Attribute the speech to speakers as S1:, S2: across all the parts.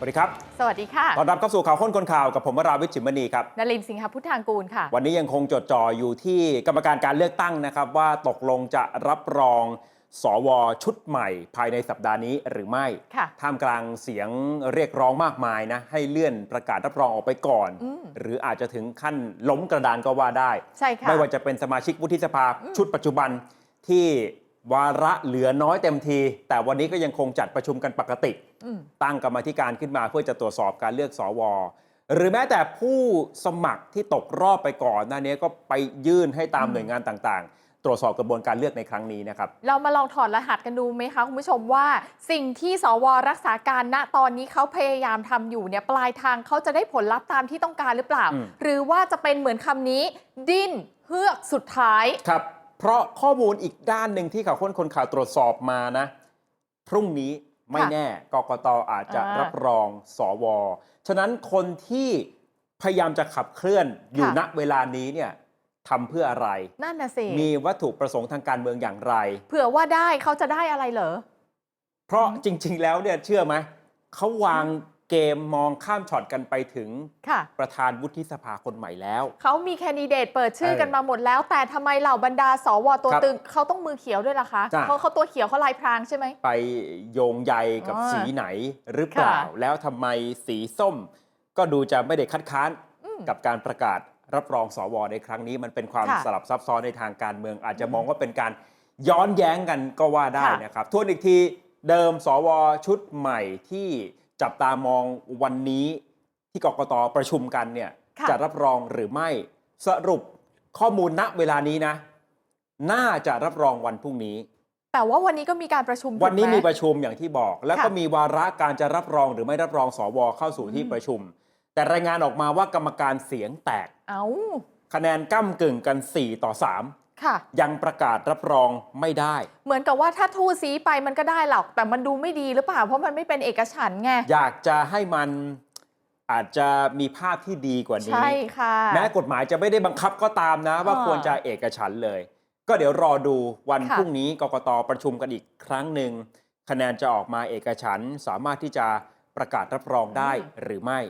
S1: สวัสดีครับ
S2: สวัสดีค่ะ
S1: ต้อนรับเข้าสู่ข่าวค้นคนข่าวกับผมวราวิชชิมณีครับ
S2: นลินทร์สิงหพุทธางกูลค่ะ
S1: วันนี้ยังคงจดจ่ออยู่ที่กรรมการการเลือกตั้งนะครับ ว่าตกลงจะรับรองสวชุดใหม่ภายในสัปดาห์นี้หรือไม่
S2: ค่ะ
S1: ท่ามกลางเสียงเรียกร้องมากมายนะให้เลื่อนประกาศรับรองออกไปก่อน
S2: อืม
S1: หรืออาจจะถึงขั้นล้มกระดานก็ว่าได้
S2: ใช่ค่ะ
S1: ไม่ว่าจะเป็นสมาชิกวุฒิสภาชุดปัจจุบันที่วาระเหลือน้อยเต็มที แต่วันนี้ก็ยังคงจัดประชุมกันปกติ
S2: อืม
S1: ตั้งกรรมาธิการขึ้นมาเพื่อจะตรวจสอบการเลือกสวหรือแม้แต่ผู้สมัครที่ตกรอบไปก่อนหน้านี้ก็ไปยื่นให้ตาม
S2: อืม
S1: หน่วยงานต่างๆ ตรวจสอบกระบวนการเลือกในครั้งนี้นะครับ
S2: เรามาลองถอดรหัสกันดูไหมคะคุณผู้ชมว่า สิ่งที่สวรักษาการณตอนนี้เขาพยายามทำอยู่เนี่ยปลายทางเขาจะได้ผลลัพธ์ตามที่ต้องการหรือเปล่า
S1: อืม
S2: หรือว่าจะเป็นเหมือนคำนี้ ดิ้นเฮือกสุดท้าย
S1: ครับ เพราะข้อมูลอีกด้านหนึ่งที่ข่าวค้นคนข่าวตรวจสอบมานะ พรุ่งนี้ ไม่
S2: ค่ะ
S1: แน่กกตอาจจะ
S2: อ่ารั
S1: รับรองสว ฉะนั้นคนที่พยายามจะขับเคลื่อนอยู่
S2: ค่ะ
S1: ณเวลานี้เนี่ยทำเพื่ออะไร
S2: นั่นน่ะสิ
S1: มีวัตถุประสงค์ทางการเมืองอย่างไร
S2: เผื่อว่าได้เขาจะได้อะไรเหรอ
S1: เพราะจริง ๆ แล้วเนี่ยเชื่อไหมเขาวาง เกมมองข้ามช็อตกันไปถึง
S2: ค่ะ
S1: ประธานวุฒิสภาคนใหม่แล้ว
S2: เขามีแคนดิเดตเปิดชื่อ
S1: เออ
S2: กันมาหมดแล้ว แต่ทำไมเหล่าบรรดาสวตัว
S1: ครับ
S2: ตึงเขาต้องมือเขียวด้วยล่ะคะ
S1: จ้ะ
S2: เพราะเขาตัวเขียวเขาลายพรางใช่ไหม
S1: ไปโยงใยกับ
S2: อ๋อ
S1: สีไหนหรือเปล่า
S2: ค่ะ
S1: แล้วทำไมสีส้ม ก็ดูจะไม่ได้คัดค้าน
S2: อืม
S1: กับการประกาศรับรองสวในครั้งนี้มันเป็นความ
S2: ค่ะ
S1: สลับซับซ้อนในทางการเมือง อาจจะมองว่าเป็นการย้อนแย้งกันก็ว่าได้
S2: ค่ะ
S1: นะครับทวนอีกทีเดิมสวชุดใหม่ที่ จับตามองวันนี้ที่กกตประชุมกันเนี่ย
S2: ค่ะ
S1: จะรับรองหรือไม่สรุปข้อมูลณเวลานี้นะ น่าจะรับรองวันพรุ่งนี้
S2: แต่ว่าวันนี้ก็มีการประชุม
S1: วันนี้
S2: ถูกไห
S1: มีประชุมอย่างที่บอก แล้วก็
S2: ค่ะ
S1: มีวาระการจะรับรองหรือไม่รับรองสวเข้าสู่ที่
S2: อืม
S1: ประชุม แต่รายงานออกมาว่ากรรมการเสียงแตก
S2: เอา
S1: คะแนนก้ากึ่งกัน 4 ต่อ
S2: ค่ะ
S1: 3 ยังประกาศรับรองไม่ได้
S2: เหมือนกับว่าถ้าทูสีไปมันก็ได้หรอก แต่มันดูไม่ดีหรือเปล่า เพราะมันไม่เป็นเอกฉันท์ไง
S1: อยากจะให้มันอาจจะมีภาพที่ดีกว่านี้
S2: ใช่ค่ะ
S1: แม้กฎหมายจะไม่ได้บังคับก็ตามนะ ว่า
S2: อ่า
S1: ควรจะเอกฉันท์เลย ก็เดี๋ยวรอดูวัน
S2: ค่ะ
S1: พรุ่งนี้กกตประชุมกันอีกครั้งหนึ่งคะแนนจะออกมาเอกฉันท์สามารถที่จะประกาศรับรองได้หรือไม่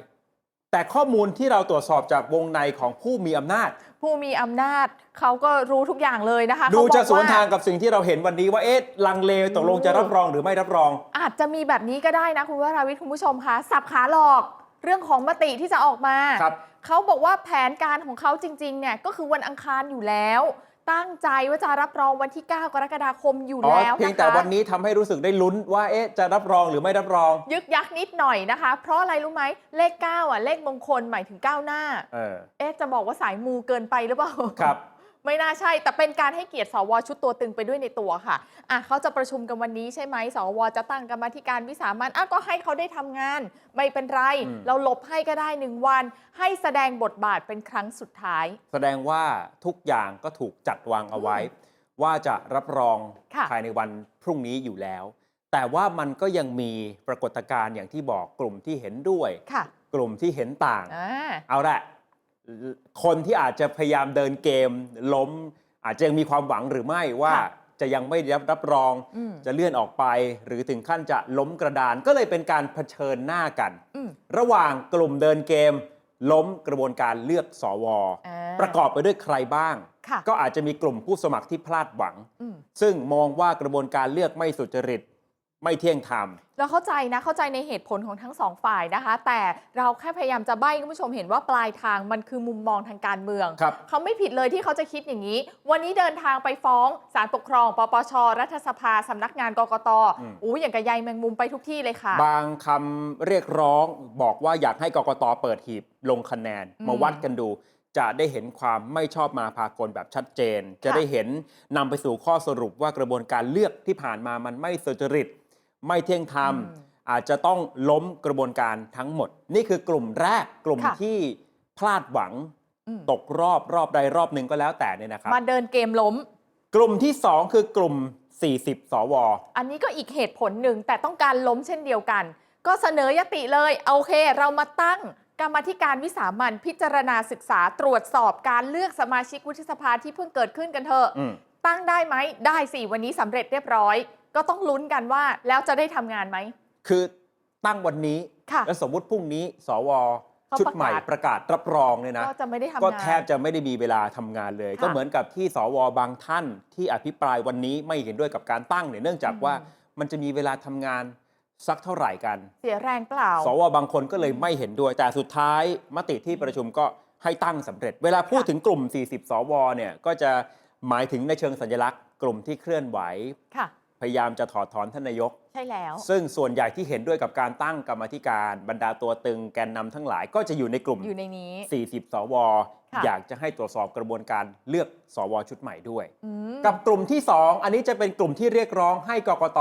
S1: แต่ข้อมูลที่เราตรวจสอบจากวงในของผู้มีอำนาจ
S2: ผู้มีอำนาจเขาก็รู้ทุกอย่างเลยนะคะ
S1: ดู
S2: เขาบอก
S1: จะสวนทาง
S2: ว่
S1: กับสิ่งที่เราเห็นวันนี้ว่าเอ๊ะลังเลตกลงจะรับรองหรือไม่รับรอง
S2: อาจจะมีแบบนี้ก็ได้นะคุณวราวิทย์คุณผู้ชมคะสับขาหลอกเรื่องของมติที่จะออกมา
S1: ครับ
S2: เขาบอกว่าแผนการของเขาจริงๆเนี่ยก็คือวันอังคารอยู่แล้ว ตั้งใจว่าจะรับรองวันที่ 9 กรกฎาคมอยู่
S1: อ๋อ
S2: แล้ว
S1: เพียง
S2: นะคะ
S1: แต่วันนี้ทำให้รู้สึกได้ลุ้นว่าเอ๊ะจะรับรองหรือไม่รับรอง
S2: ยึกยักนิดหน่อยนะคะ เพราะอะไรรู้ไหมเลข 9 อะ เลขมงคลหมายถึงก้าวหน้า
S1: เออ
S2: เอ๊ะจะบอกว่าสายมูเกินไปหรือเปล่า
S1: ครับ
S2: ไม่น่าใช่ แต่เป็นการให้เกียรติสวชุดตัวตึงไปด้วยในตัวค่ะอะเขาจะประชุมกันวันนี้ใช่ไหมสวจะตั้งกรรมาธิการวิสามันอะก็ให้เขาได้ทำงาน ไม่เป็นไร
S1: อืม
S2: เราหลบให้ก็ได้หนึ่งวัน ให้แสดงบทบาทเป็นครั้งสุดท้าย
S1: แสดงว่าทุกอย่างก็ถูกจัดวางเอาไว้ ว่าจะรับรอง
S2: ค่ะ
S1: ภายในวันพรุ่งนี้อยู่แล้ว แต่ว่ามันก็ยังมีปรากฏการณ์อย่างที่บอกกลุ่มที่เห็นด้วย
S2: ค่ะ
S1: กลุ่มที่เห็นต่าง
S2: อ่า
S1: เอาละ คนที่อาจจะพยายามเดินเกมล้ม อาจจะยังมีความหวังหรือไม่ว่า
S2: ค่ะ
S1: จะยังไม่ได้รับรับรอง
S2: อืม
S1: จะเลื่อนออกไป หรือถึงขั้นจะล้มกระดานก็เลยเป็นการเผชิญหน้ากัน
S2: อืม
S1: ระหว่างกลุ่มเดินเกม ล้มกระบวนการเลือกสว
S2: อ่า
S1: ประกอบไปด้วยใครบ้าง
S2: ค่ะ
S1: ก็อาจจะมีกลุ่มผู้สมัครที่พลาดหวัง
S2: อืม
S1: ซึ่งมองว่ากระบวนการเลือกไม่สุจริต ไม่เที่ยงธรรม
S2: เราเข้าใจนะเข้าใจในเหตุผลของทั้งสองฝ่ายนะคะ แต่เราแค่พยายามจะใบ้ให้คุณผู้ชมเห็นว่าปลายทางมันคือมุมมองทางการเมือง
S1: ครับ
S2: เขาไม่ผิดเลยที่เขาจะคิดอย่างนี้ วันนี้เดินทางไปฟ้องศาลปกครอง ปปช รัฐสภาสำนักงานกกต
S1: อืม
S2: อู้อย่างกับใยแมงมุมไปทุกที่เลยค่ะ
S1: บางคำเรียกร้องบอกว่าอยากให้กกตเปิดหีบลงคะแนน
S2: อืม
S1: มาวัดกันดู จะได้เห็นความไม่ชอบมาพากลแบบชัดเจน จะได้เห็นนำไปสู่ข้อสรุปว่ากระบวนการเลือกที่ผ่านมามันไม่สุจริต ไม่เที่ยงธรรม
S2: อืม
S1: อาจจะต้องล้มกระบวนการทั้งหมด นี่คือกลุ่มแรกกลุ่ม
S2: ค่ะ
S1: ที่พลาดหวัง
S2: อืม
S1: ตกรอบรอบใดรอบหนึ่งก็แล้วแต่เนี่ยนะครับ
S2: มาเดินเกมล้ม
S1: กลุ่มที่ 2 คือกลุ่ม 40 สว
S2: อันนี้ก็อีกเหตุผลหนึ่งแต่ต้องการล้มเช่นเดียวกัน ก็เสนอยติเลยโอเค เรามาตั้งกรรมาธิการวิสามันพิจารณาศึกษาตรวจสอบการเลือกสมาชิกวุฒิสภาที่เพิ่งเกิดขึ้นกันเถอะ
S1: อืม
S2: ตั้งได้ไหมได้สิวันนี้สำเร็จเรียบร้อย ก็ต้องลุ้นกันว่าแล้วจะได้ทำงานไหม
S1: คือตั้งวันนี้
S2: ค่ะ
S1: แล้วสมมุติพรุ่งนี้ สว
S2: เขา
S1: ชุดใหม่
S2: ประกาศ
S1: ประกาศรับรองเนี่ยนะ
S2: ก็จะไม่ได้ทำงาน
S1: ก็แทบจะไม่ได้มีเวลาทำงานเลย
S2: ค่ะ
S1: ก็เหมือนกับที่สวบางท่านที่อภิปรายวันนี้ไม่เห็นด้วยกับการตั้งเนี่ยเนื่องจากว่า
S2: อืม
S1: มันจะมีเวลาทำงานสักเท่าไหร่กัน
S2: เสียแรงเปล่า
S1: สวบางคนก็เลยไม่เห็นด้วยแต่สุดท้ายมติที่ประชุมก็ให้ตั้งสำเร็จ เวลาพูด
S2: ค่ะ
S1: ถึงกลุ่ม 40 สวเนี่ยก็จะหมายถึงในเชิงสัญลักษณ์ กลุ่มที่เคลื่อนไหว
S2: ค่ะ
S1: พยายามจะถอดถอนท่านนายก
S2: ใช่แล้ว
S1: ซึ่งส่วนใหญ่ที่เห็นด้วยกับการตั้งกรรมาธิการบรรดาตัวตึงแกนนำทั้งหลาย ก็จะอยู่ในกลุ่ม
S2: อยู่ในนี้
S1: 40 สว
S2: ค่ะ
S1: อยากจะให้ตรวจสอบกระบวนการเลือกสวชุดใหม่ด้วย
S2: อืม
S1: กับกลุ่มที่ 2 อันนี้จะเป็นกลุ่มที่เรียกร้องให้กกต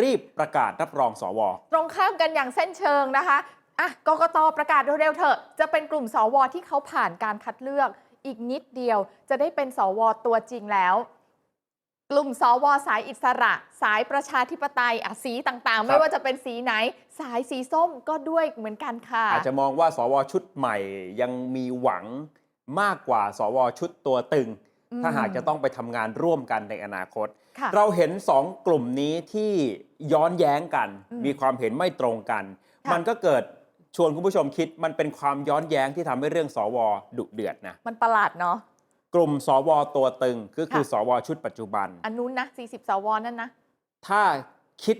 S1: รีบประกาศรับรองสว
S2: ตรงข้ามกันอย่างเส้นเชิงนะคะอะกกตประกาศเร็วๆเถอะ จะเป็นกลุ่มสวที่เขาผ่านการคัดเลือก อีกนิดเดียวจะได้เป็นสวตัวจริงแล้ว กลุ่มสวสายอิสระ สายประชาธิปไตยอะสีต่างๆ ไม่ว่าจะเป็นสีไหน สายสีส้มก็ด้วยเหมือนกันค่ะ
S1: อาจจะมองว่าสวชุดใหม่ยังมีหวังมากกว่า สวชุดตัวตึง
S2: อืม
S1: ถ้าหากจะต้องไปทำงานร่วมกันในอนาคต
S2: ค่ะ
S1: เราเห็นสองกลุ่มนี้ที่ย้อนแย้งกัน
S2: อืม
S1: มีความเห็นไม่ตรงกัน
S2: ค่ะ
S1: มันก็เกิดชวนคุณผู้ชมคิดมันเป็นความย้อนแย้งที่ทำให้เรื่องสวดุเดือดนะ
S2: มันประหลาดเนาะ
S1: กลุ่มสวตัวตึงก็คือ
S2: ค่ะ
S1: สวชุดปัจจุบัน
S2: อันนู้นนะ 40 สวนั่นนะ
S1: ถ้าคิด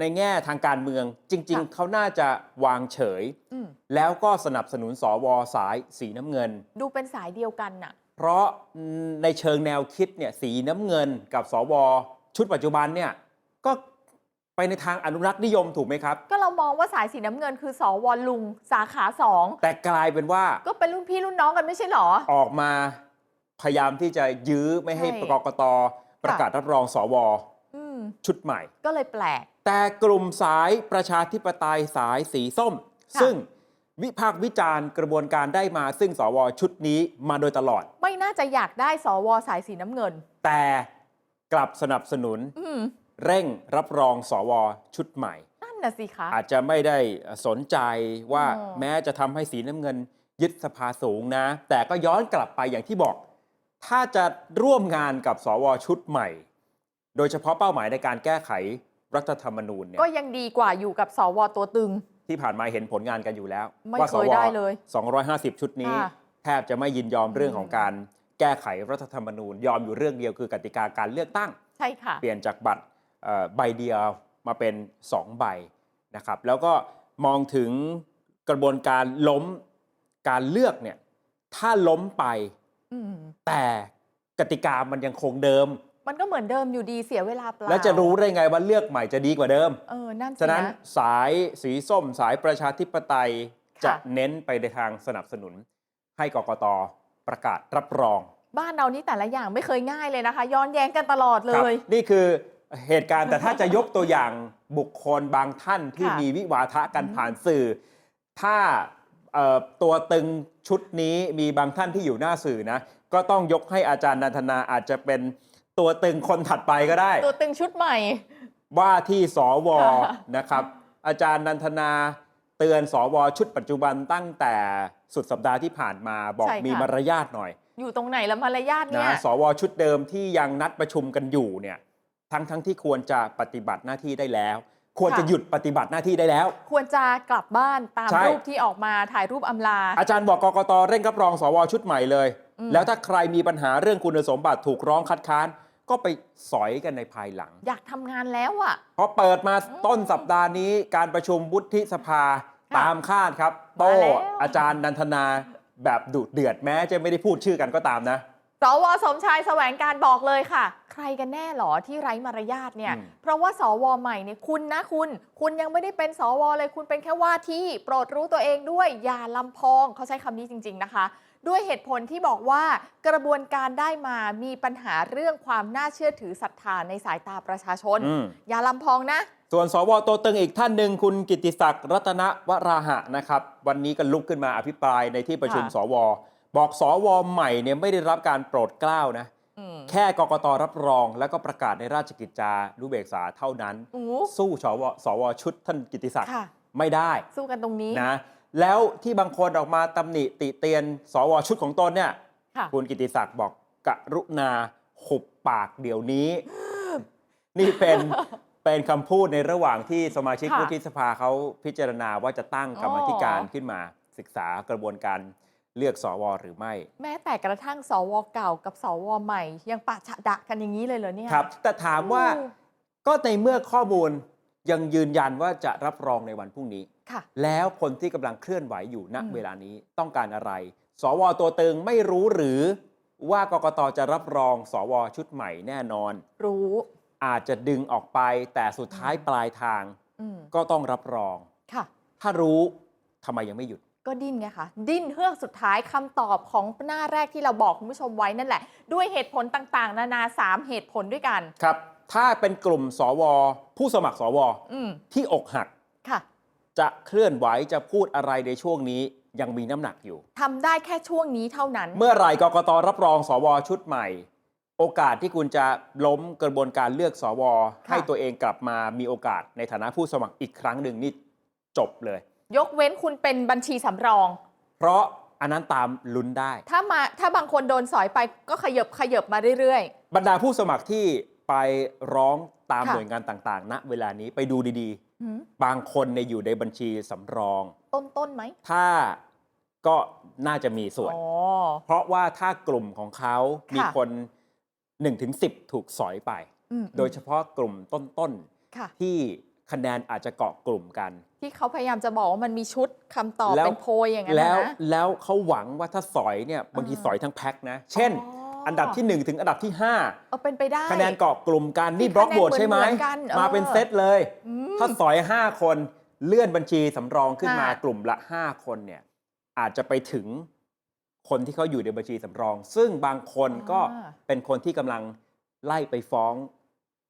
S1: ในแง่ทางการเมืองจริง
S2: ค่ะ
S1: ๆเขาน่าจะวางเฉย
S2: อืม
S1: แล้วก็สนับสนุนสวสายสีน้ำเงิน
S2: ดูเป็นสายเดียวกันน่ะ
S1: เพราะในเชิงแนวคิดเนี่ยสีน้ำเงินกับสวชุดปัจจุบันเนี่ยก็ไปในทางอนุรักษ์นิยมถูกไหมครับ
S2: ก็เรามองว่าสายสีน้ำเงินคือสวลุง สาขาสอง
S1: แต่กลายเป็นว่า
S2: ก็เป็นรุ่นพี่รุ่นน้องกันไม่ใช่เหรอ
S1: ออกมา พยายามที่จะยื้อไม่ให้
S2: ใช่
S1: กกตประกาศรับรองสว
S2: อืม
S1: ชุดใหม่
S2: ก็เลยแปลก
S1: แต่กลุ่มสายประชาธิปไตยสายสีส้ม
S2: ค่ะ
S1: ซึ่งวิพากษ์วิจารณ์กระบวนการได้มาซึ่งสวชุดนี้มาโดยตลอด
S2: ไม่น่าจะอยากได้สวสายสีน้ำเงิน
S1: แต่กลับสนับสนุน
S2: อืม
S1: เร่งรับรองสวชุดใหม่
S2: นั่นน่ะสิคะ
S1: อาจจะไม่ได้สนใจว่า
S2: อ๋อ
S1: แม้จะทำให้สีน้ำเงินยึดสภาสูงนะ แต่ก็ย้อนกลับไปอย่างที่บอก ถ้าจะร่วมงานกับสวชุดใหม่ โดยเฉพาะเป้าหมายในการแก้ไขรัฐธรรมนูญเนี่ย
S2: ก็ยังดีกว่าอยู่กับสวตัวตึง
S1: ที่ผ่านมาเห็นผลงานกันอยู่แล้ว
S2: ไม่
S1: ว่า
S2: เค
S1: ส
S2: ยวได้เลย
S1: 250 ชุดนี้
S2: ค่ะ
S1: แทบจะไม่ยินยอมเรื่องของการแก้ไขรัฐธรรมนูญ ยอมอยู่เรื่องเดียวคือกติกาการเลือกตั้ง
S2: ใช่ค่ะ
S1: เปลี่ยนจากบัตรเอ่อใบเดียวมาเป็น 2 ใบนะครับ แล้วก็มองถึงกระบวนการล้มการเลือกเนี่ยถ้าล้มไป
S2: อืม
S1: แต่กติกามันยังคงเดิม
S2: มันก็เหมือนเดิมอยู่ดีเสียเวลาเปล่า
S1: แล้วจะรู้ได้ไงว่าเลือกใหม่จะดีกว่าเดิม
S2: เออนั่นสิ
S1: ฉะนั้น
S2: นะ
S1: สายสีส้มสายประชาธิปไตย
S2: ค่ะ
S1: จะเน้นไปในทางสนับสนุน ให้กกตประกาศรับรอง
S2: บ้านเรานี่แต่ละอย่างไม่เคยง่ายเลยนะคะ ย้อนแย้งกันตลอดเล
S1: ครับ
S2: ย
S1: นี่คือเหตุการณ์แต่ถ้าจะยกตัวอย่างบุคคลบางท่านที่
S2: ค่ะ
S1: มีวิวาทะกัน
S2: อืม
S1: ผ่านสื่อ ถ้าเอ่อ ตัวตึงชุดนี้มีบางท่านที่อยู่หน้าสื่อนะ ก็ต้องยกให้อาจารย์นันทนาอาจจะเป็นตัวตึงคนถัดไปก็ได้
S2: ตัวตึงชุดใหม่
S1: ว่าที่สว
S2: ค่ะ
S1: นะครับ อาจารย์นันทนาเตือนสวชุดปัจจุบันตั้งแต่สุดสัปดาห์ที่ผ่านมาบอก
S2: ใช่ค่ะ
S1: มีมารยาทหน่อย
S2: อยู่ตรงไหนละมารยาทเนี่ย
S1: นะสวชุดเดิมที่ยังนัดประชุมกันอยู่เนี่ยทั้งทั้งที่ควรจะปฏิบัติหน้าที่ได้แล้ว ควรจะ
S2: ค่ะ
S1: หยุดปฏิบัติหน้าที่ได้แล้ว
S2: ควรจะกลับบ้านตาม
S1: ใช่
S2: รูปที่ออกมาถ่ายรูปอำลา
S1: อาจารย์บอกกกตเร่งรับรองสวชุดใหม่เลย
S2: อืม
S1: แล้วถ้าใครมีปัญหาเรื่องคุณสมบัติถูกร้องคัดค้าน ก็ไปสอยกันในภายหลัง
S2: อยากทำงานแล้วอะ
S1: พอเปิดมา
S2: อืม
S1: ต้นสัปดาห์นี้การประชุมวุฒิสภา
S2: ค่ะ
S1: ตามคาดครับ โต้
S2: มาแล้ว
S1: อาจารย์นันทนาแบบดุเดือดแม้จะไม่ได้พูดชื่อกันก็ตามนะ
S2: สวสมชายแสวงการบอกเลยค่ะ ใครกันแน่หรอที่ไร้มารยาทเนี่ย
S1: อืม
S2: เพราะว่าสวใหม่เนี่ยคุณนะคุณ คุณยังไม่ได้เป็นสวเลยคุณเป็นแค่ว่าที่โปรดรู้ตัวเองด้วยอย่าลำพองเขาใช้คำนี้จริง ๆ นะคะ ด้วยเหตุผลที่บอกว่ากระบวนการได้มามีปัญหาเรื่องความน่าเชื่อถือศรัทธาในสายตาประชาชน
S1: อืม
S2: อย่าลำพองนะ
S1: ส่วนสวตัวตึงอีกท่านหนึ่งคุณกิติศักดิ์รัตนวราหะนะครับ วันนี้ก็ลุกขึ้นมาอภิปรายในที่ประชุม
S2: ค่ะ
S1: สว บอกสวใหม่เนี่ยไม่ได้รับการโปรดเกล้านะ
S2: อืม
S1: แค่กกตรับรองแล้วก็ประกาศในราชกิจจานุเบกษาเท่านั้น
S2: โอ้
S1: สู้สวสวชุดท่านกิติศักดิ์
S2: ค่ะ
S1: ไม่ได้
S2: สู้กันตรงนี้
S1: นะแล้วที่บางคนออกมาตำหนิติเตียน สวชุดของตนเนี่ย
S2: ค่ะ
S1: คุณกิติศักดิ์บอกกรุณาหุบปากเดี๋ยวนี้ นี่เป็นเป็นคำพูดในระหว่างที่สมาชิก
S2: ค่ะ
S1: วุฒิสภาเขาพิจารณาว่าจะตั้งกรรมาธิการ
S2: อ๋อ
S1: ขึ้นมาศึกษากระบวนการ เลือกสวหรือไม่
S2: แม้แต่กระทั่งสวเก่ากับสวใหม่ ยังปะฉะดะกันอย่างนี้เลยเหรอเนี่ย
S1: ครับ แต่ถามว่า
S2: โอ้
S1: ก็ในเมื่อข้อมูลยังยืนยันว่าจะรับรองในวันพรุ่งนี้
S2: ค่ะ
S1: แล้วคนที่กำลังเคลื่อนไหวอยู่ณ
S2: อืม
S1: เวลานี้ต้องการอะไร สวตัวตึงไม่รู้หรือว่ากกตจะรับรองสวชุดใหม่แน่นอน
S2: รู้
S1: อาจจะดึงออกไปแต่สุดท้าย
S2: อืม
S1: ปลายทาง
S2: อืม
S1: ก็ต้องรับรอง
S2: ค่ะ
S1: ถ้ารู้ทำไมยังไม่หยุด
S2: ก็ดิ้นไงคะดิ้นเฮือกสุดท้ายคำตอบของหน้าแรกที่เราบอกคุณผู้ชมไว้นั่นแหละ ด้วยเหตุผลต่างๆ นานาสามเหตุผลด้วยกัน
S1: ครับ ถ้าเป็นกลุ่มสว ผู้สมัครสว
S2: อืม
S1: ที่อกหัก
S2: ค่ะ
S1: จะเคลื่อนไหวจะพูดอะไรในช่วงนี้ยังมีน้ำหนักอยู่
S2: ทำได้แค่ช่วงนี้เท่านั้น
S1: เมื่อไหร่กกตรับรองสวชุดใหม่ โอกาสที่คุณจะล้มกระบวนการเลือกสว
S2: ค่ะ
S1: ให้ตัวเองกลับมามีโอกาสในฐานะผู้สมัครอีกครั้งหนึ่งนี่จบเลย
S2: ยกเว้นคุณเป็นบัญชีสำรอง
S1: เพราะอันนั้นตามลุ้นได้
S2: ถ้ามาถ้าบางคนโดนสอยไปก็ขยับขยับมาเรื่อย
S1: บรรดาผู้สมัครที่ไปร้องตาม
S2: ค่ะ
S1: หน่วยงานต่างๆ ณ เวลานี้ไปดูดี
S2: ๆหืม
S1: ๆ บางคนในยอยู่ในบัญชีสำรอง
S2: ต้นต้นไหม
S1: ถ้าก็น่าจะมีส่วน
S2: อ๋อ
S1: เพราะว่าถ้ากลุ่มของเขา
S2: ค่ะ
S1: มีคน 1-10 ถูกสอยไป
S2: อืม
S1: โดยเฉพาะกลุ่มต้น
S2: ค่ะ
S1: ๆ ที่ คะแนนอาจจะเกาะกลุ่มกัน
S2: ที่เขาพยายามจะบอกว่ามันมีชุดคำตอบ
S1: แล้ว
S2: เป็นโพยอย่างนั้น
S1: แล้ว
S2: นะ
S1: แล้วเขาหวังว่าถ้าสอยเนี่ยบางที
S2: อ่า
S1: สอยทั้งแพ็คนะ เช่น
S2: อ๋ออั
S1: อันดับที่ 1 ถึงอันดับที่
S2: เอาเป็นไปได้
S1: 5คะแนนเกาะกลุ่มกันนี่
S2: ที่
S1: บล็อก
S2: คะแนน
S1: โหวตใช่ไหม
S2: เหมือนๆกันเออ
S1: มาเป็นเซตเลย
S2: อืม
S1: ถ้าสอย 5 คนเลื่อนบัญชีสำรองขึ้นมา
S2: ค่ะ
S1: กลุ่มละ 5 คนเนี่ยอาจจะไปถึงคนที่เขาอยู่ในบัญชีสำรอง ซึ่งบางคนก็
S2: อ่า
S1: เป็นคนที่กำลังไล่ไปฟ้อง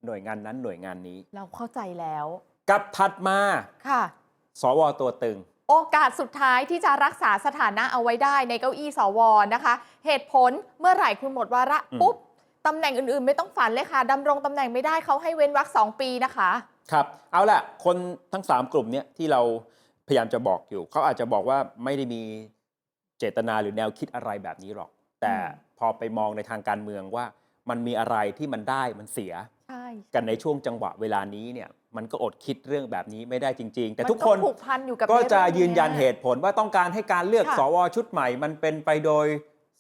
S1: หน่วยงานนั้นหน่วยงานนี้
S2: เราเข้าใจแล้ว
S1: กับถัดมา
S2: ค่ะ
S1: สวตัวตึง
S2: โอกาสสุดท้ายที่จะรักษาสถานะเอาไว้ได้ในเก้าอี้สวนะคะ เหตุผลเมื่อไหร่คุณหมดวาระ
S1: อืม
S2: ปุ๊บตำแหน่งอื่นๆ ไม่ต้องฝันเลยค่ะดำรงตำแหน่งไม่ได้เขาให้เว้นวรรคสองปีนะคะ
S1: ครับ เอาล่ะ คนทั้ง 3 กลุ่มเนี้ยที่เราพยายามจะบอกอยู่ เขาอาจจะบอกว่าไม่ได้มีเจตนาหรือแนวคิดอะไรแบบนี้หรอก แต่
S2: อืม
S1: พอไปมองในทางการเมืองว่ามันมีอะไรที่มันได้มันเสีย
S2: ใช่
S1: กันในช่วงจังหวะเวลานี้เนี่ยมันก็อดคิดเรื่องแบบนี้ไม่ได้จริง ๆ แต่ทุก
S2: มั
S1: คน
S2: ผูกพันอยู่กับ
S1: ก็จะ
S2: เรื่อง
S1: ยืนยัน
S2: เเห
S1: ตุผลว่าต้องการให้การเลือก
S2: ค่ะ
S1: สวชุดใหม่ มันเป็นไปโดย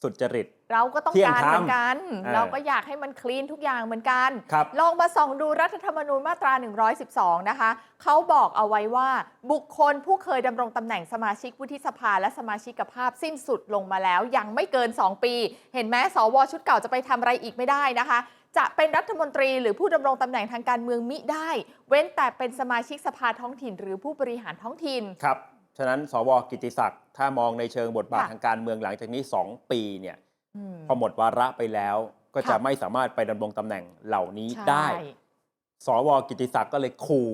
S1: สุจริต
S2: เราก็ต้อง
S1: เที่ยง
S2: การ
S1: ธรรม
S2: เหมือนกัน
S1: เออ
S2: เราก็อยากให้มันคลีนทุกอย่างเหมือนกัน
S1: ครับ
S2: ลองมาส่องดูรัฐธรรมนูญมาตรา 112 นะคะ เขาบอกเอาไว้ว่าบุคคลผู้เคยดำรงตำแหน่งสมาชิกวุฒิสภาและสมาชิกภาพสิ้นสุดลงมาแล้ว ยังไม่เกิน 2 ปี เห็นไหมสวชุดเก่าจะไปทำอะไรอีกไม่ได้นะคะ จะเป็นรัฐมนตรีหรือผู้ดำรงตำแหน่งทางการเมืองมิได้ เว้นแต่เป็นสมาชิกสภาท้องถิ่น หรือผู้บริหารท้องถิ่น
S1: ครับฉะนั้นสวกิติศักดิ์ถ้ามองในเชิงบทบาท
S2: ค่ะ
S1: ทางการเมืองหลังจากนี้ 2 ปีเนี่ย
S2: อืม
S1: พอหมดวาระไปแล้วก็จะ
S2: ค่ะ
S1: ไม่สามารถไปดำรงตำแหน่งเหล่านี้
S2: ใช่
S1: ได้ สวกิติศักดิ์ก็เลยขู่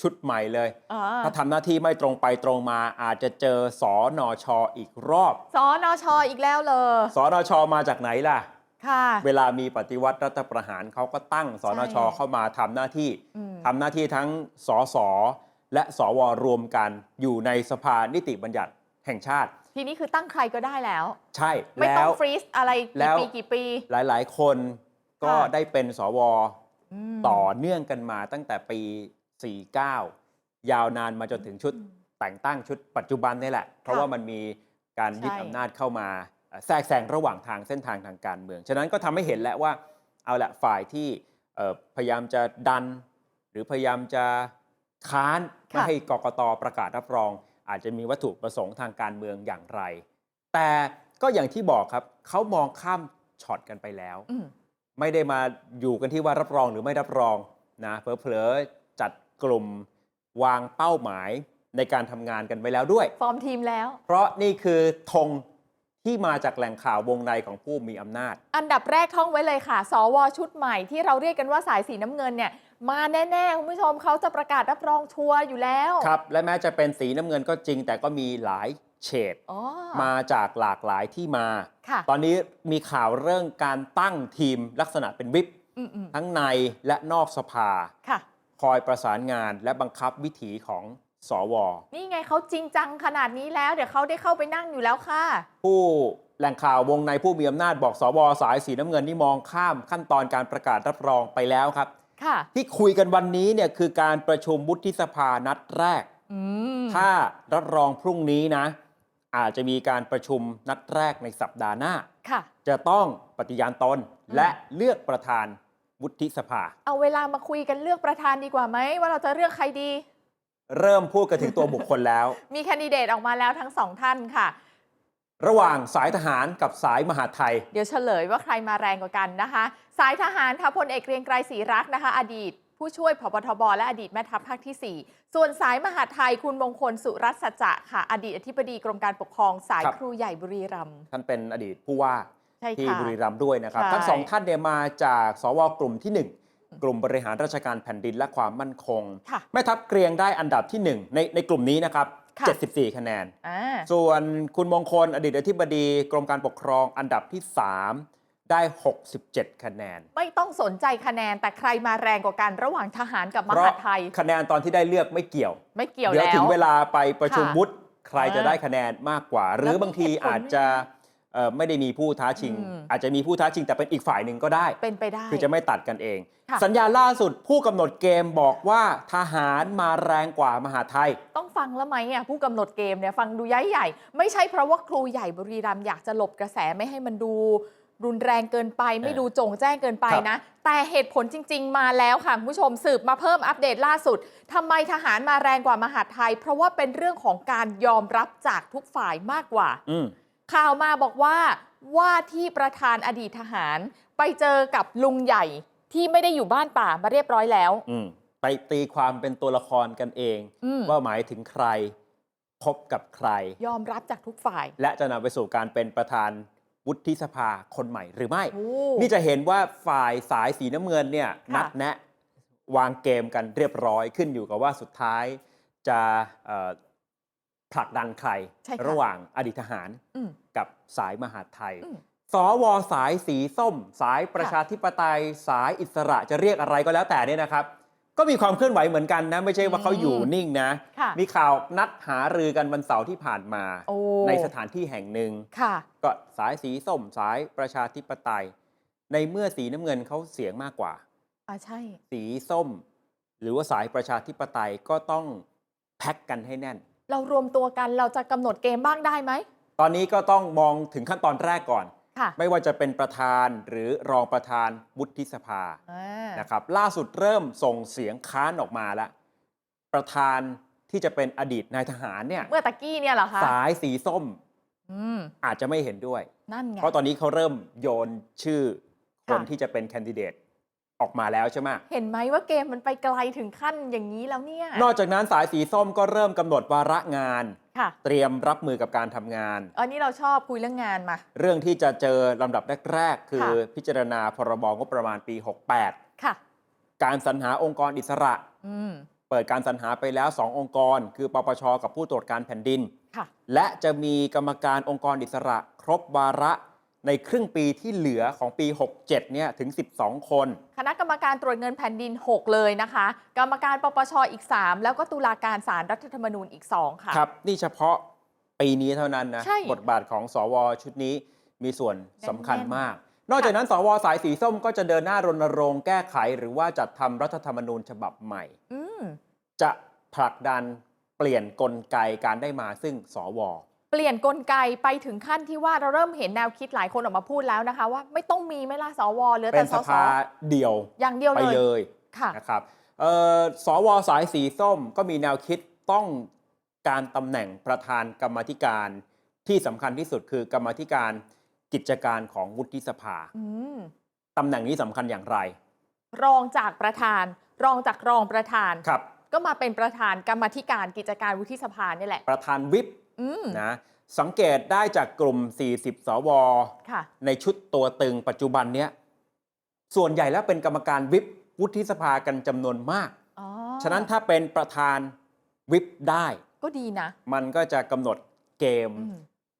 S1: ชุดใหม่เลย
S2: อ่า
S1: ถ้าทำหน้าที่ไม่ตรงไปตรงมาอาจจะเจอสอนอชออีกรอบ
S2: สนชอีกแล้วเลย
S1: สอนอชอมาจากไหนล่ะ
S2: ค่ะ
S1: เวลามีปฏิวัติรัฐประหารเขาก็ตั้งสนช
S2: ใช่
S1: เข้ามาทำหน้าที่
S2: อืม
S1: ทำหน้าที่ทั้งสสและสวรวมกันอยู่ในสภานิติบัญญัติแห่งชาติ
S2: ทีนี้คือตั้งใครก็ได้แล้ว
S1: ใช่
S2: ไม่
S1: แล้
S2: ต้อง
S1: ว
S2: ฟรีซอะไร
S1: แล้
S2: กี่
S1: ว
S2: ปีกี่ปี
S1: หลาย ๆ คนก็
S2: ค่ะ
S1: ได้เป็นสว
S2: ม
S1: ต่อเนื่องกันมาตั้งแต่ปี 49 ยาวนานมาจนถึงชุด
S2: อืม
S1: แต่งตั้งชุดปัจจุบันนี่แหละ เพราะว่ามันมีการยึด
S2: ใช่
S1: อำนาจเข้ามาเอ่อ แทรกแซงระหว่างทางเส้นทางทางการเมือง ฉะนั้นก็ทำให้เห็นแล้วว่าเอาละฝ่ายที่เอ่อพยายามจะดัน หรือพยายามจะค้านไม่
S2: ค่ะ
S1: ให้กกตประกาศรับรอง อาจจะมีวัตถุประสงค์ทางการเมืองอย่างไร แต่ก็อย่างที่บอกครับเขามองข้ามช็อตกันไปแล้ว
S2: อืม
S1: ไม่ได้มาอยู่กันที่ว่ารับรองหรือไม่รับรองนะเผลอๆจัดกลุ่มวางเป้าหมายในการทำงานกันไว้แล้วด้วย
S2: ฟอร์มทีมแล้ว
S1: เพราะนี่คือธง ที่มาจากแหล่งข่าววงในของผู้มีอำนาจ
S2: อันดับแรกท่องไว้เลยค่ะ สวชุดใหม่ที่เราเรียกกันว่าสายสีน้ำเงินเนี่ย มาแน่ๆ คุณผู้ชมเขาจะประกาศรับรองชัวร์อยู่แล้ว
S1: ครับ และแม้จะเป็นสีน้ำเงินก็จริง แต่ก็มีหลายเฉด
S2: อ๋อ
S1: มาจากหลากหลายที่มา
S2: ค่ะ
S1: ตอนนี้มีข่าวเรื่องการตั้งทีมลักษณะเป็นวิป
S2: อืมอืม
S1: ทั้งในและนอกสภา
S2: ค่ะ
S1: คอยประสานงานและบังคับวิถีของ สว
S2: นี่ไงเขาจริงจังขนาดนี้แล้ว เดี๋ยวเขาได้เข้าไปนั่งอยู่แล้วค่ะ
S1: ผู้แหล่งข่าววงในผู้มีอำนาจบอกสวสายสีน้ำเงินนี่มองข้ามขั้นตอนการประกาศรับรองไปแล้วครับ
S2: ค่ะ
S1: ที่คุยกันวันนี้เนี่ยคือการประชุมวุฒิสภานัดแรก
S2: อืม
S1: ถ้ารับรองพรุ่งนี้นะ อาจจะมีการประชุมนัดแรกในสัปดาห์หน้า
S2: ค่ะ
S1: จะต้องปฏิญาณตน
S2: อืม
S1: และเลือกประธานวุฒิสภา
S2: เอาเวลามาคุยกันเลือกประธานดีกว่าไหมว่าเราจะเลือกใครดี
S1: เริ่มพูดกันถึงตัวบุคคลแล้ว
S2: มีแคนดิเดตออกมาแล้วทั้งสองท่านค่ะ
S1: ระหว่างสายทหารกับสายมหาดไทย
S2: เดี๋ยวเฉลยว่าใครมาแรงกว่ากันนะคะ สายทหารค่ะพลเอกเกรียงไกรศรีรักษ์นะคะ อดีต ผู้ช่วยผบทบและอดีตแม่ทัพภาคที่ 4 ส่วนสายมหาดไทยคุณมงคลสุรัตน์สัจจะค่ะ อดีตอธิบดีกรมการปกครองสาย
S1: ครับ
S2: ครูใหญ่บุรีรัมย์
S1: ท่านเป็นอดีตผู้ว่า
S2: ใช่
S1: ที่
S2: ค่ะ
S1: บุรีรัมย์ด้วยนะครับ
S2: ใช่
S1: ทั้งสองท่านเนี่ยมาจากสวกลุ่มที่1 กลุ่มบริหารราชการแผ่นดินและความมั่นคง
S2: ค่ะ
S1: แม่ทัพเกรียงได้อันดับที่ 1 ในในกลุ่มนี้นะครับ
S2: ค่ะ
S1: 74 คะแนน
S2: อ่า
S1: ส่วนคุณมงคลอดีตอธิบดีกรมการปกครองอันดับที่ 3 ได้ 67 คะแนน
S2: ไม่ต้องสนใจคะแนนแต่ใครมาแรงกว่ากันระหว่างทหารกับม
S1: เพราะ
S2: หาดไทย
S1: คะแนนตอนที่ได้เลือกไม่เกี่ยว
S2: ไม่เกี่ยว
S1: เดี๋ยว
S2: แล้ว
S1: ถึงเวลาไปประชุม
S2: ค่ะ
S1: วุฒิใครจะ
S2: อ่า
S1: ได้คะแนนมากกว่า หรือบางที
S2: แล้วมีเหตุผล
S1: อาจจะเอ่อ ไม่ได้มีผู้ท้าชิง
S2: อืม
S1: อาจจะมีผู้ท้าชิงแต่เป็นอีกฝ่ายหนึ่งก็ได้
S2: เป็นไปได้
S1: คือจะไม่ตัดกันเอง
S2: ค่ะ
S1: สัญญาล่าสุดผู้กำหนดเกมบอกว่าทหารมาแรงกว่ามหาไทย
S2: ต้องฟังแล้วไหมอะผู้กำหนดเกมเนี่ยฟังดูย้ายใหญ่ ไม่ใช่เพราะว่าครูใหญ่บุรีรัมย์อยากจะหลบกระแสไม่ให้มันดู รุนแรงเกินไป ไม่ดูโจงแจ้งเกินไป
S1: ครับ
S2: นะ แต่เหตุผลจริง ๆ มาแล้วค่ะคุณผู้ชมสืบมาเพิ่มอัปเดตล่าสุดทำไมทหารมาแรงกว่ามหาดไทย เพราะว่าเป็นเรื่องของการยอมรับจากทุกฝ่ายมากกว่า
S1: อืม
S2: ข่าวมาบอกว่าว่าที่ประธานอดีตทหาร ไปเจอกับลุงใหญ่ที่ไม่ได้อยู่บ้านป่ามาเรียบร้อยแล้ว
S1: อืมไปตีความเป็นตัวละครกันเอง
S2: อืม
S1: ว่าหมายถึงใครพบกับใคร
S2: ยอมรับจากทุกฝ่าย
S1: และจะนำไปสู่การเป็นประธานวุฒิสภาคนใหม่หรือไม่
S2: โอ้
S1: นี่จะเห็นว่าฝ่ายสายสีน้ำเงินเนี่ย
S2: ค่ะ
S1: นัดแนะ วางเกมกันเรียบร้อยขึ้นอยู่กับว่าสุดท้ายจะเอ่อ ผลักดันใคร
S2: ใช่ค่ะ
S1: ระหว่างอดีตทหาร
S2: อืม
S1: กับสายมหาดไทย
S2: อืม
S1: สวสายสีส้ม สายประชาธิปไตย สายอิสระจะเรียกอะไรก็แล้วแต่เนี่ยนะครับ ก็มีความเคลื่อนไหวเหมือนกันนะ ไม่ใช่ว่าเขาอยู่นิ่งนะ
S2: ค่ะ
S1: มีข่าวนัดหารือกันวันเสาร์ที่ผ่านมา
S2: โอ้
S1: ในสถานที่แห่งหนึ่ง
S2: ค่ะ
S1: ก็สายสีส้ม สายประชาธิปไตย ในเมื่อสีน้ำเงินเขาเสียงมากกว่า
S2: อ่าใช่
S1: สีส้ม หรือว่าสายประชาธิปไตยก็ต้องแพ็กกันให้แน่น
S2: เรารวมตัวกันเราจะกำหนดเกมบ้างได้ไหม
S1: ตอนนี้ก็ต้องมองถึงขั้นตอนแรกก่อน
S2: ค่ะ
S1: ไม่ว่าจะเป็นประธานหรือรองประธานวุฒิสภา
S2: อ่า
S1: นะครับล่าสุดเริ่มส่งเสียงค้านออกมาแล้ว ประธานที่จะเป็นอดีตนายทหารเนี่ย
S2: เมื่อตะกี้เนี่ยเหรอคะ
S1: สายสีส้ม
S2: อืม
S1: อาจจะไม่เห็นด้วย
S2: นั่นไง
S1: เพราะตอนนี้เขาเริ่มโยนชื่อคน
S2: ค่ะ
S1: ที่จะเป็นแคนดิเดต ออกมาแล้วใช่ไหม
S2: เห็นไหมว่าเกมมันไปไกลถึงขั้นอย่างนี้แล้วเนี่ย
S1: นอกจากนั้นสายสีส้มก็เริ่มกำหนดวาระงาน
S2: ค่ะ
S1: เตรียมรับมือกับการทำงาน
S2: อันนี้เราชอบคุยเรื่องงานมา
S1: เรื่องที่จะเจอลำดับแรกๆ คือ
S2: ค่ะ
S1: พิจารณาพรบงบประมาณปี 68
S2: ค่ะ
S1: การสรรหาองค์กรอิสระ
S2: อืม
S1: เปิดการสรรหาไปแล้ว 2 องค์กร คือปปชกับผู้ตรวจการแผ่นดิน
S2: ค่ะ
S1: และจะมีกรรมการองค์กรอิสระ ครบวาระ ในครึ่งปีที่เหลือของปี 67 เนี่ยถึง 12 คน
S2: คณะกรรมการตรวจเงินแผ่นดิน 6 เลยนะคะ กรรมการปปชอีก 3 แล้วก็ตุลาการศาลรัฐธรรมนูญอีก 2 ค่ะ
S1: ครับ นี่เฉพาะปีนี้เท่านั้นนะ
S2: ใช่
S1: บทบาทของสวชุดนี้มีส่วนสำคัญ
S2: แน่นๆ
S1: มาก นอกจากนั้น สวสายสีส้มก็จะเดินหน้ารณรงค์แก้ไข หรือว่าจัดทำรัฐธรรมนูญฉบับใหม่
S2: อืม
S1: จะผลักดันเปลี่ยนกลไกการได้มาซึ่งสว
S2: เปลี่ยนกลไกไปถึงขั้นที่ว่าเราเริ่มเห็นแนวคิดหลายคนออกมาพูดแล้วนะคะ ว่าไม่ต้องมีไม่ล่ะสวเหลือ
S1: เป็
S2: แต่
S1: น
S2: ส
S1: ส
S2: ส
S1: ภาเดี่ยว
S2: อย่างเดียว
S1: ไป
S2: เลย
S1: เลย
S2: ค่ะ
S1: นะครับเอ่อสวสายสีส้มก็มีแนวคิดต้องการตำแหน่งประธานกรรมาธิการที่สำคัญที่สุดคือกรรมาธิการกิจการของวุฒิสภา
S2: อืม
S1: ตำแหน่งนี้สำคัญอย่างไร
S2: รองจากประธาน รองจากรองประธาน
S1: ครับ
S2: ก็มาเป็นประธานกรรมาธิการกิจการวุฒิสภานี่แหละ
S1: ประธานวิป
S2: อืม
S1: นะสังเกตได้จากกลุ่ม 40 สว
S2: ค่ะ
S1: ในชุดตัวตึงปัจจุบันเนี้ยส่วนใหญ่แล้วเป็นกรรมการวิปวุฒิสภากันจำนวนมาก
S2: อ๋อ
S1: ฉะนั้นถ้าเป็นประธานวิปได้
S2: ก็ดีนะ
S1: มันก็จะกำหนดเกม
S2: อืม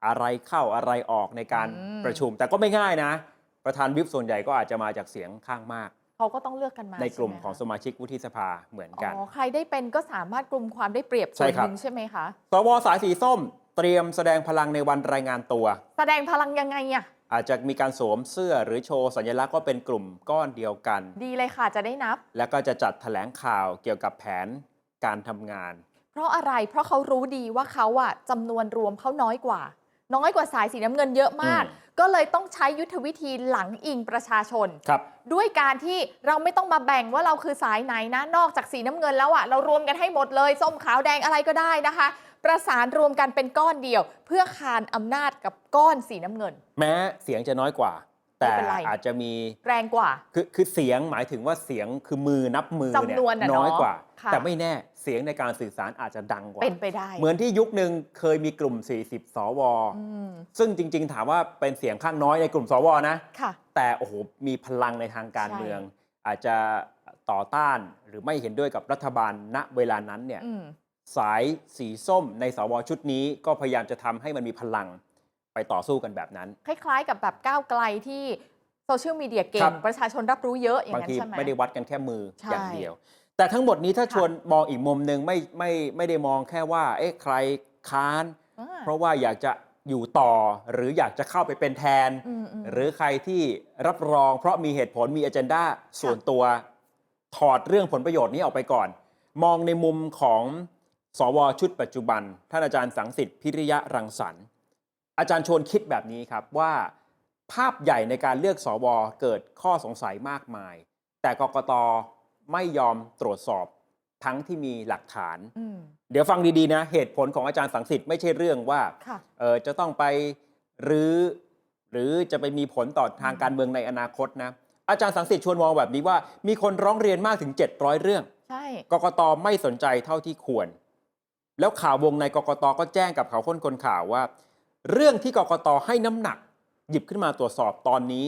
S1: อะไรเข้าอะไรออกในการ
S2: อืม
S1: ประชุม แต่ก็ไม่ง่ายนะ ประธานวิปส่วนใหญ่ก็อาจจะมาจากเสียงข้างมาก
S2: เขาก็ต้องเลือกกันมา
S1: ในกลุ่ม
S2: ช่ไห
S1: ของสมาชิกวุฒิสภาเหมือน
S2: อ๋
S1: กัน
S2: อใครได้เป็นก็สามารถกลุ่มความได้เปรียบ
S1: ใช่
S2: ส่วน
S1: ครั
S2: ห
S1: บ
S2: นึ่งใช่ไหมคะ
S1: สวสายสีส้มเตรียมแสดงพลังในวันรายงานตัว
S2: แสดงพลังยังไงอะ
S1: อาจจะมีการสวมเสื้อหรือโชว์สัญลักษณ์ว่าเป็นกลุ่มก้อนเดียวกัน
S2: ดีเลยค่ะจะได้นับ
S1: แล้วก็จะจัดแถลงข่าวเกี่ยวกับแผนการทำงาน
S2: เพราะอะไรเพราะเขารู้ดีว่าเขาอะจำนวนรวมเขาน้อยกว่า น้อยกว่าสายสีน้ำเงินเยอะมาก
S1: อืม
S2: ก็เลยต้องใช้ยุทธวิธีหลังอิงประชาชน
S1: ครับ
S2: ด้วยการที่เราไม่ต้องมาแบ่งว่าเราคือสายไหนนะ นอกจากสีน้ำเงินแล้วอะเรารวมกันให้หมดเลย ส้มขาวแดงอะไรก็ได้นะคะ ประสานรวมกันเป็นก้อนเดียว เพื่อคานอำนาจกับก้อนสีน้ำเงิน
S1: แม้เสียงจะน้อยกว่า แต่
S2: ไม่เป็นไร
S1: อาจจะมี
S2: แรงกว่า
S1: คือคือเสียงหมายถึงว่าเสียงคือมือนับมือ
S2: จำนวนน่ะ
S1: น้อย
S2: เนาะ
S1: กว่า
S2: ค่ะ
S1: แต่ไม่แน่เสียงในการสื่อสารอาจจะดังกว่า
S2: เป็นไปได้
S1: เหมือนที่ยุคหนึ่งเคยมีกลุ่ม 40 สว
S2: อืม
S1: ซึ่งจริง ๆ ถามว่าเป็นเสียงข้างน้อยในกลุ่มสวนะ
S2: ค่ะ
S1: แต่โอ้โหมีพลังในทางการ
S2: ใช่
S1: เมือง อาจจะต่อต้านหรือไม่เห็นด้วยกับรัฐบาลณเวลานั้นเนี่ย
S2: อืม
S1: สายสีส้มในสวชุดนี้ก็พยายามจะทำให้มันมีพลัง ไปต่อสู้กันแบบนั้น
S2: คล้ายๆ กับแบบก้าวไกลที่โซเชียลมีเดียเก่
S1: ครั
S2: ง
S1: บ
S2: ประชาชนรับรู้เยอะอย่าง
S1: บาง
S2: นั้น
S1: ที
S2: ใช่ไหม
S1: ไม่ได้วัดกันแค่มือ
S2: ใช่
S1: อย่างเดียว แต่ทั้งหมดนี้ถ้า
S2: ค่ะ
S1: ชวนมองอีกมุมหนึ่งไม่ไม่ไม่ได้มองแค่ว่า เอ๊ะใครค้าน
S2: อ่า
S1: เพราะว่าอยากจะอยู่ต่อหรืออยากจะเข้าไปเป็นแทน
S2: อืมอืม
S1: หรือใครที่รับรอง เพราะมีเหตุผลมีอ g e n d a ส่วนตัวถอดเรื่องผลประโยชน์นี้ออกไปก่อน มองในมุมของสวชุดปัจจุบันท่านอาจารย์สังสิทธิ์พิริยะรังสรรค์ อาจารย์ชวนคิดแบบนี้ครับว่าภาพใหญ่ในการเลือกสวเกิดข้อสงสัยมากมาย แต่กกตไม่ยอมตรวจสอบทั้งที่มีหลักฐาน
S2: อืม
S1: เดี๋ยวฟังดีๆนะ เหตุผลของอาจารย์สังสิทธิ์ไม่ใช่เรื่องว่า
S2: ค่ะ
S1: เออจะต้องไปรื้อหรือจะไปมีผลต่อทางการเมืองในอนาคตนะ อาจารย์สังสิทธิ์ชวนมองแบบนี้ว่า มีคนร้องเรียนมากถึง 700 เรื่อง
S2: ใช่
S1: กกตไม่สนใจเท่าที่ควร แล้วข่าววงในกกตก็แจ้งกับเขาค้นคนข่าวว่า เรื่องที่กกตให้น้ำหนัก หยิบขึ้นมาตรวจสอบตอนนี้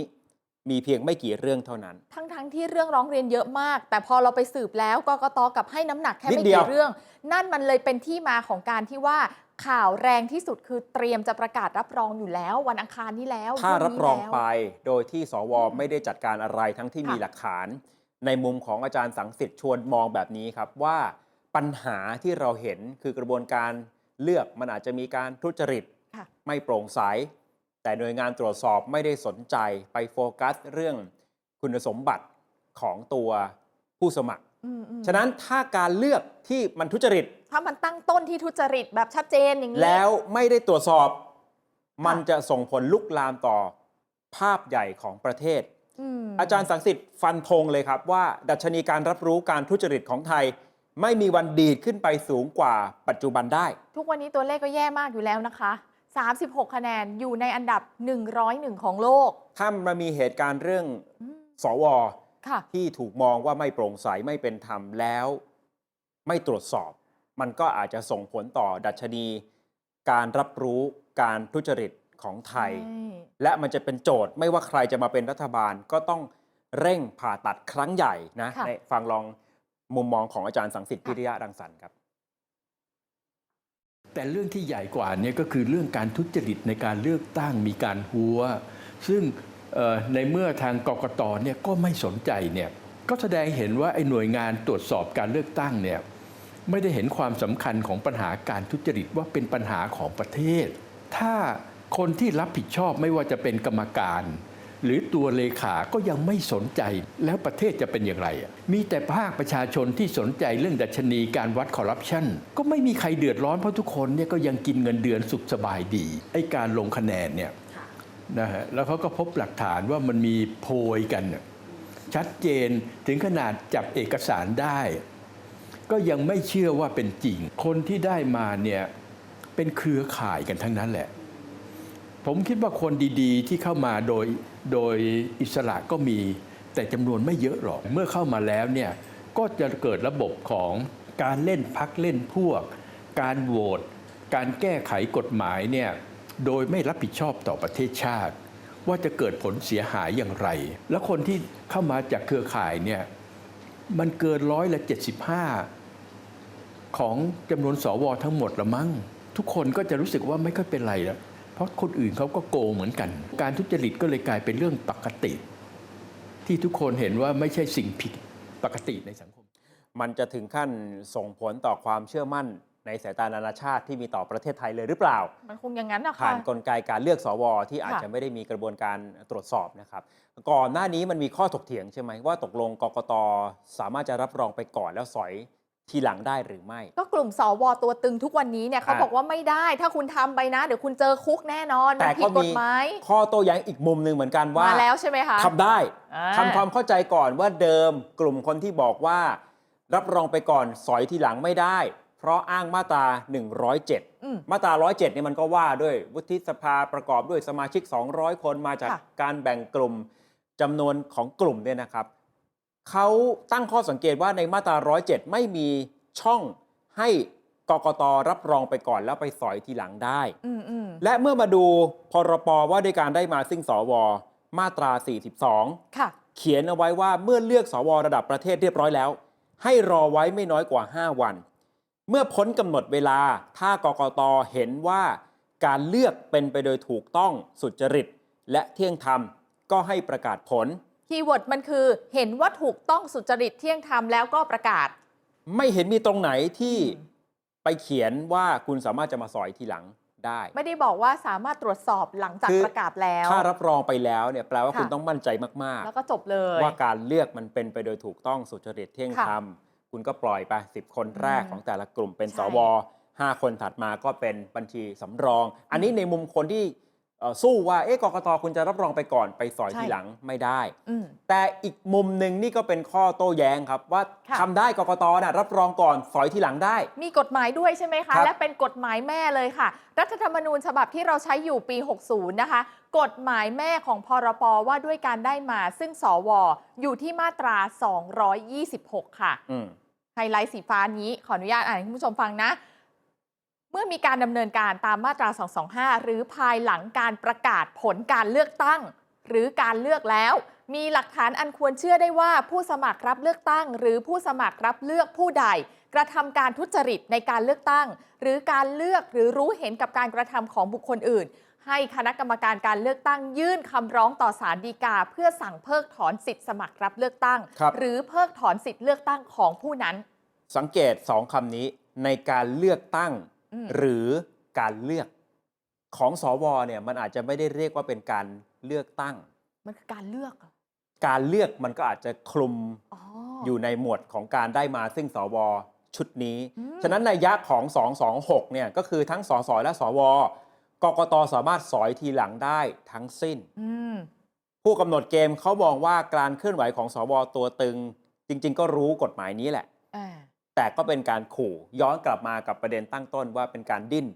S1: มีเพียงไม่กี่เรื่องเท่านั้น
S2: ทั้งทั้งๆที่เรื่องร้องเรียนเยอะมาก แต่พอเราไปสืบแล้วกกตกลับให้น้ำหนักแค่
S1: นิด
S2: ไม่
S1: เดียว
S2: กี่เรื่อง นั่นมันเลยเป็นที่มาของการที่ว่าข่าวแรงที่สุดคือเตรียมจะประกาศรับรองอยู่แล้ว วันอังคารนี้แล้ว
S1: ถ้า
S2: พ
S1: รับ
S2: นี้
S1: รอง
S2: แล้ว
S1: ไปโดยที่สว
S2: อืม
S1: ไม่ได้จัดการอะไรทั้งที่
S2: ค่ะ
S1: มีหลักฐาน ในมุมของอาจารย์สังสิทธิ์ชวนมองแบบนี้ครับว่าปัญหาที่เราเห็นคือกระบวนการเลือกมันอาจจะมีการทุจริต
S2: ค่ะ
S1: ไม่โปร่งใส แต่หน่วยงานตรวจสอบไม่ได้สนใจไปโฟกัสเรื่องคุณสมบัติของตัวผู้สมัคร
S2: อืมอืม
S1: ฉะนั้นถ้าการเลือกที่มันทุจริต
S2: ถ้ามันตั้งต้นที่ทุจริตแบบชัดเจนอย่างนี้
S1: แล้วไม่ได้ตรวจสอบ มันจะส่งผลลุกลามต่อภาพใหญ่ของประเทศ
S2: ม
S1: อาจารย์สังสิทธิ์ฟันธงเลยครับว่า ดัชนีการรับรู้การทุจริตของไทย ไม่มีวันดีดขึ้นไปสูงกว่าปัจจุบันได้
S2: ทุกวันนี้ตัวเลขก็แย่มากอยู่แล้วนะคะ 36 คะแนนอยู่ในอันดับ 101 ของโลก
S1: ถ้ามันมีเหตุการณ์เรื่อง
S2: อืม
S1: สว
S2: ค่ะ
S1: ที่ถูกมองว่าไม่โปร่งใสไม่เป็นธรรมแล้ว ไม่ตรวจสอบ มันก็อาจจะส่งผลต่อดัชนี การรับรู้การทุจริตของไทย
S2: ใช่
S1: และมันจะเป็นโจทย์ไม่ว่าใครจะมาเป็นรัฐบาลก็ต้องเร่งผ่าตัดครั้งใหญ่นะ
S2: ค่ะ
S1: ในฟังลองมุมมองของอาจารย์สังสิทธิ์พิริยะรังสรรค์ครับ
S3: แต่เรื่องที่ใหญ่กว่านี่ยก็คือเรื่องการทุจริตในการเลือกตั้งมีการหัว ซึ่งในเมื่อทางกกตเนี่ยก็ไม่สนใจเนี่ยก็แสดงเห็นว่าไอ้หน่วยงานตรวจสอบการเลือกตั้งเนี่ยไม่ได้เห็นความสำคัญของปัญหาการทุจริตว่าเป็นปัญหาของประเทศ ถ้าคนที่รับผิดชอบไม่ว่าจะเป็นกรรมการ หรือตัวเลขาก็ยังไม่สนใจแล้วประเทศจะเป็นอย่างไรอะมีแต่ภาคประชาชนที่สนใจเรื่องดัชนีการวัดคอร์รัปชันก็ไม่มีใครเดือดร้อนเพราะทุกคนเนี่ยก็ยังกินเงินเดือนสุขสบายดีไอ้การลงคะแนนเนี่ยนะฮะแล้วเขาก็พบหลักฐานว่ามันมีโพยกันน่ะชัดเจนถึงขนาดจับเอกสารได้ ก็ยังไม่เชื่อว่าเป็นจริง คนที่ได้มาเนี่ยเป็นเครือข่ายกันทั้งนั้นแหละ ผมคิดว่าคนดีๆที่เข้ามาโดย โดยอิสระก็มีแต่จำนวนไม่เยอะหรอก เมื่อเข้ามาแล้วเนี่ยก็จะเกิดระบบของการเล่นพักเล่นพวก การโหวตการแก้ไขกฎหมายเนี่ยโดยไม่รับผิดชอบต่อประเทศชาติ ว่าจะเกิดผลเสียหายอย่างไร แล้วคนที่เข้ามาจากเครือข่ายเนี่ยมันเกินร้อยละ 75 ของจำนวนสวทั้งหมดละมั้ง ทุกคนก็จะรู้สึกว่าไม่ค่อยเป็นไรแล้ว เพราะคนอื่นเขาก็โกงเหมือนกัน การทุจริตก็เลยกลายเป็นเรื่องปกติ ที่ทุกคนเห็นว่าไม่ใช่สิ่งผิดปกติในสังคม
S1: มันจะถึงขั้นส่งผลต่อความเชื่อมั่นในสายตานานาชาติที่มีต่อประเทศไทยเลยหรือเปล่า
S2: มันคงอย่างนั้นนะ
S1: ผ่า
S2: คะ
S1: นกลไกการเลือกสวที่อาจ
S2: ค่ะ
S1: จะไม่ได้มีกระบวนการตรวจสอบนะครับ ก่อนหน้านี้มันมีข้อถกเถียงใช่ไหมว่าตกลงกกตสามารถจะรับรองไปก่อนแล้วสอย ทีหลังได้หรือไม่
S2: ก็กลุ่มสวตัวตึงทุกวันนี้เนี่ยเขา
S1: อะ
S2: บอกว่าไม่ได้ ถ้าคุณทำไปนะ เดี๋ยวคุณเจอคุกแน่นอน
S1: แต่
S2: มันผิ
S1: ก็
S2: ดก
S1: มี
S2: ฎหมาย
S1: ข้อโต้แย้งอีกมุมหนึ่งเหมือนกันว่า
S2: มาแล้วใช่ไหมคะ
S1: ทำได้
S2: อ่า
S1: ทำความเข้าใจก่อนว่าเดิมกลุ่มคนที่บอกว่า รับรองไปก่อนสอยทีหลังไม่ได้ เพราะอ้างมาตรา 107
S2: อืม
S1: มาตรา 107เนี่ยมันก็ว่าด้วยวุฒิสภาประกอบด้วยสมาชิก 200 คนมาจาก
S2: ค่ะ
S1: การแบ่งกลุ่มจำนวนของกลุ่มเนี่ยนะครับ เขาตั้งข้อสังเกตว่าในมาตรา 107 ไม่มีช่องให้กกตรับรองไปก่อนแล้วไปสอยทีหลังได้
S2: อืมอืม
S1: และเมื่อมาดูพรปว่าด้วยการได้มาซึ่งสว มาตรา 42
S2: ค่ะ
S1: เขียนเอาไว้ว่าเมื่อเลือกสวระดับประเทศเรียบร้อยแล้ว ให้รอไว้ไม่น้อยกว่า 5 วัน เมื่อพ้นกำหนดเวลาถ้ากกตเห็นว่าการเลือกเป็นไปโดยถูกต้องสุจริต และเที่ยงธรรมก็ให้ประกาศผล
S2: คีย์เวิร์ดมันคือเห็นว่าถูกต้องสุจริตเที่ยงธรรมแล้วก็ประกาศ
S1: ไม่เห็นมีตรงไหนที่
S2: อืม
S1: ไปเขียนว่าคุณสามารถจะมาสอยทีหลังได้
S2: ไม่ได้บอกว่าสามารถตรวจสอบหลังจาก
S1: คือ
S2: ประกาศแล้ว
S1: ถ้ารับรองไปแล้วเนี่ยแปลว่า
S2: ค่ะ
S1: คุณต้องมั่นใจมาก
S2: แล้วก็จบเลย
S1: ๆ ว่าการเลือกมันเป็นไปโดยถูกต้องสุจริตเที่ยง
S2: ค่ะ
S1: ธรรมคุณก็ปล่อยไป 10 คนแรก
S2: อืม
S1: ของแต่ละกลุ่มเป็น
S2: ใช่
S1: สว5คนถัดมาก็เป็นบัญชีสำรอง อันนี้ในมุมคนที่เอ่อ สู้ว่าเอ๊ะกกตคุณจะรับรองไปก่อนไปสอย
S2: ใช่
S1: ทีหลังไม่ได้
S2: อืม
S1: แต่อีกมุมหนึ่งนี่ก็เป็นข้อโต้แย้งครับ ว่า
S2: ค่ะ
S1: ทำได้กกตนะรับรองก่อนสอยทีหลังได้
S2: มีกฎหมายด้วยใช่ไหมคะ
S1: ครับ
S2: และเป็นกฎหมายแม่เลยค่ะ รัฐธรรมนูญฉบับที่เราใช้อยู่ปี 60 นะคะ กฎหมายแม่ของพรปว่าด้วยการได้มา ซึ่งสวอยู่ที่มาตรา 226 ค่ะ
S1: อืม
S2: ไฮไลท์สีฟ้านี้ขออนุญาตอ่านให้คุณผู้ชมฟังนะ เมื่อมีการดำเนินการตามมาตรา 225 หรือภายหลังการประกาศผลการเลือกตั้ง หรือการเลือกแล้ว มีหลักฐานอันควรเชื่อได้ว่าผู้สมัครรับเลือกตั้ง หรือผู้สมัครรับเลือกผู้ใด กระทำการทุจริตในการเลือกตั้ง หรือการเลือกหรือรู้เห็นกับการกระทำของบุคคลอื่น ให้คณะกรรมการการเลือกตั้งยื่นคำร้องต่อศาลฎีกา เพื่อสั่งเพิกถอนสิทธิสมัครรับเลือกตั้ง
S1: ครับ
S2: หรือเพิกถอนสิทธิเลือกตั้งของผู้นั้น
S1: สังเกตสองคำนี้ในการเลือกตั้ง
S2: อืม
S1: หรือการเลือกของสวเนี่ยมันอาจจะไม่ได้เรียกว่าเป็นการเลือกตั้ง
S2: มันคือการเลือกเหรอ
S1: การเลือกมันก็อาจจะคลุม
S2: อ๋อ
S1: อยู่ในหมวดของการได้มาซึ่งสวชุดนี้
S2: อืม
S1: ฉะนั้นในยยะของ 226 เนี่ยก็คือทั้งสสและสวกกตสามารถสอยทีหลังได้ทั้งสิ้น
S2: อืม
S1: ผู้กำหนดเกมเขามองว่าการเคลื่อนไหวของสวตัวตึง จริง ๆ ก็รู้กฎหมายนี้แหละ
S2: อ่า
S1: แต่ก็เป็นการขู่ย้อนกลับมากับประเด็นตั้งต้นว่าเป็นการดิ้น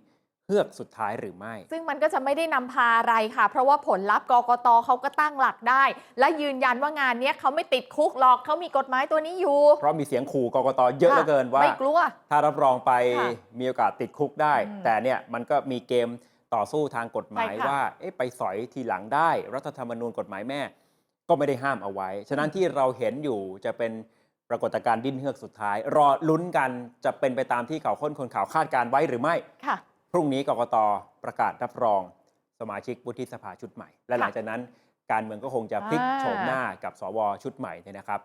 S1: เฮือกสุดท้ายหรือไม่
S2: ซึ่งมันก็จะไม่ได้นำพาอะไรค่ะ เพราะว่าผลลัพธ์กกตเขาก็ตั้งหลักได้ และยืนยันว่างานเนี้ยเขาไม่ติดคุกหรอกเขามีกฎหมายตัวนี้อยู่
S1: เพราะมีเสียงขู่กกตเยอะเหลือเกินว่า
S2: ไม่กลัว
S1: ถ้ารับรองไป
S2: ค่ะ
S1: มีโอกาสติดคุกได้
S2: อืม
S1: แต่เนี่ยมันก็มีเกมต่อสู้ทางกฎหมาย
S2: ใช่ค่ะ
S1: ว่าเอ๊ะไปสอยทีหลังได้ รัฐธรรมนูญกฎหมายแม่ ก็ไม่ได้ห้ามเอาไว้ ฉะนั้นที่เราเห็นอยู่จะเป็น ปรากฏการณ์ดิ้นเฮือกสุดท้าย รอลุ้นกันจะเป็นไปตามที่ข่าวค้นคนข่าวคาดการไว้หรือไม่
S2: ค่ะ
S1: พรุ่งนี้กกตประกาศรับรอง สมาชิกวุฒิสภาชุดใหม่ และหลังจากนั้นการเมืองก็คงจะพลิก
S2: อ่า
S1: โฉมหน้ากับสวชุดใหม่เนี่ยนะครับ